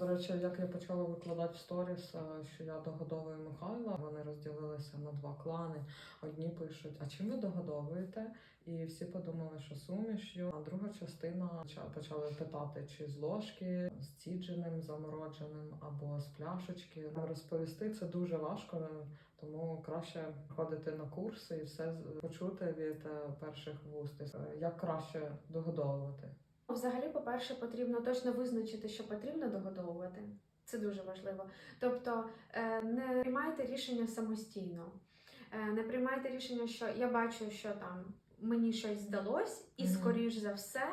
До речі, як я почала викладати в сторіс, е, що я догодовую Михайла, вони розділилися на два клани. Одні пишуть, а чим ви догодовуєте? І всі подумали, що сумішю. А друга частина почали питати, чи з ложки, з цідженим, замородженим або з пляшечки. Розповісти це дуже важко, тому краще ходити на курси і все почути від е, перших вуст. Е, Як краще догодовувати. Взагалі, по-перше, потрібно точно визначити, що потрібно догодовувати. Це дуже важливо. Тобто е, не приймайте рішення самостійно. Е, Не приймайте рішення, що я бачу, що там мені щось здалось, і скоріш за все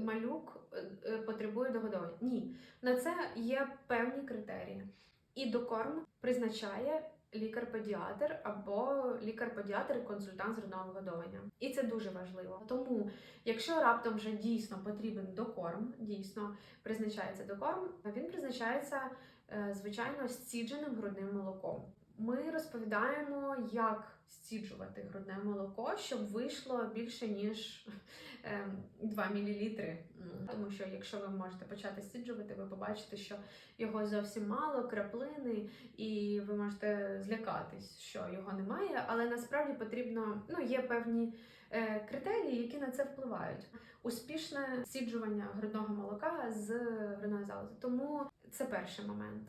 малюк е, потребує догодовування. Ні, на це є певні критерії. І докорм призначає лікар-педіатр або лікар-педіатр і консультант з родного годування. І це дуже важливо. Тому Якщо раптом вже дійсно потрібен докорм, дійсно призначається докорм, він призначається е, звичайно зцідженим грудним молоком. Ми розповідаємо, як зціджувати грудне молоко, щоб вийшло більше ніж е, 2 мл. Тому що якщо ви можете почати зціджувати, ви побачите, що його зовсім мало, краплини, і ви можете злякатись, що його немає. Але насправді потрібно, ну є певні е, критерії, які на це впливають. Успішне сіджування грудного молока з грудної залози. Тому це перший момент.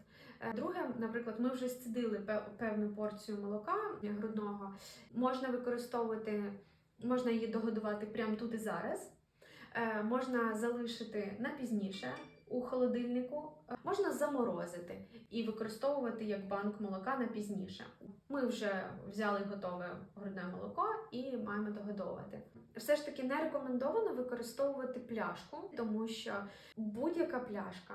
Друге, наприклад, ми вже зцідили певну порцію молока грудного. Можна використовувати, можна її догодувати прямо тут і зараз. Е, Можна залишити на пізніше у холодильнику, можна заморозити і використовувати як банк молока на пізніше. Ми вже взяли готове грудне молоко і маємо догодовувати. Все ж таки не рекомендовано використовувати пляшку, тому що будь-яка пляшка,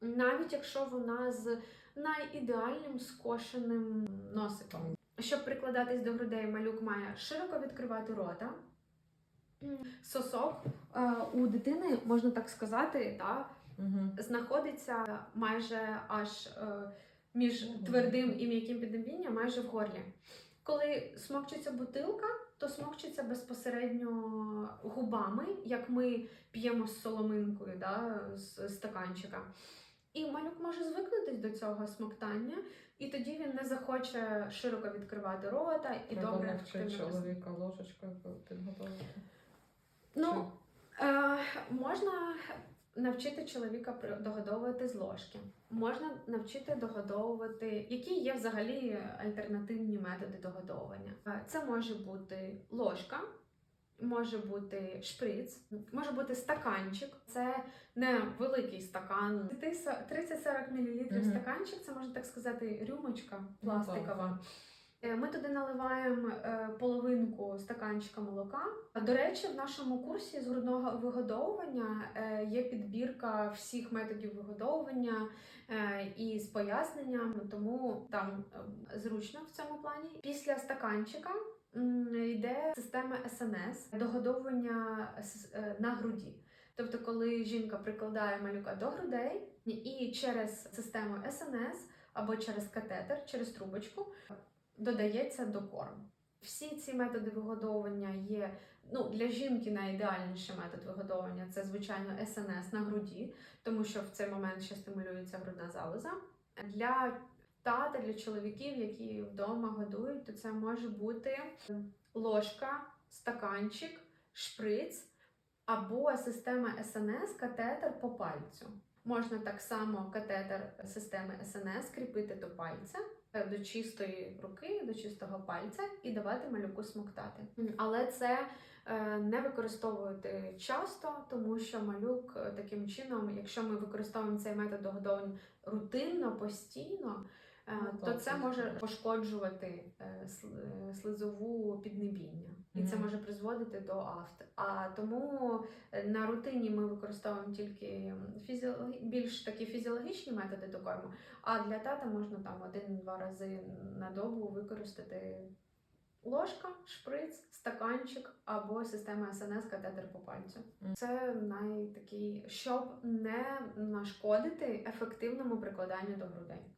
навіть якщо вона з найідеальним скошеним носиком, щоб прикладатись до грудей, малюк має широко відкривати рота. Сосок е, у дитини, можна так сказати, та, Угу. знаходиться майже аж е, між твердим і м'яким піднебінням, майже в горлі. Коли смокчиться бутилка, то смокчиться безпосередньо губами, як ми п'ємо з соломинкою да, з стаканчика. І малюк може звикнутись до цього смоктання, і тоді він не захоче широко відкривати рота і Треба добре навчити чоловіка ложечкою підготовити. Ну, е, можна навчити чоловіка догодовувати з ложки. Можна навчити догодовувати, які є взагалі альтернативні методи догодовування. Е, Це може бути ложка. Може бути шприц, може бути стаканчик. Це не великий стакан. 30-40 мл Мгм. стаканчик, це можна так сказати, рюмочка Ну, пластикова. Е, Ми туди наливаємо е, половинку стаканчика молока. До речі, в нашому курсі з грудного вигодовування е, є підбірка всіх методів вигодовування і з поясненням, тому там зручно в цьому плані. Після стаканчика йде система СНС догодовування на груді. Тобто, коли жінка прикладає малюка до грудей і через систему СНС або через катетер, через трубочку додається до корм. Всі ці методи вигодовування є ну, для жінки найідеальніший метод вигодовування це, звичайно, СНС на груді, тому що в цей момент ще стимулюється грудна залоза. Для тата, для чоловіків, які вдома годують, то це може бути ложка, стаканчик, шприц або система СНС, катетер по пальцю. Можна так само катетер системи СНС кріпити до пальця, до чистої руки, до чистого пальця і давати малюку смоктати. Але це е, не використовувати часто, тому що малюк е, таким чином, якщо ми використовуємо цей метод догодовання рутинно, постійно, е, то це може пошкоджувати е, е, слизову піднебіння, і це може призводити до афт. А тому е, на рутині ми використовуємо тільки фізіологі... більш такі фізіологічні методи докорму, а для тата можна там один-два рази на добу використати ложка, шприц, стаканчик або система СНС катетер по пальцю. Це найтакий, щоб не нашкодити ефективному прикладанню до грудей.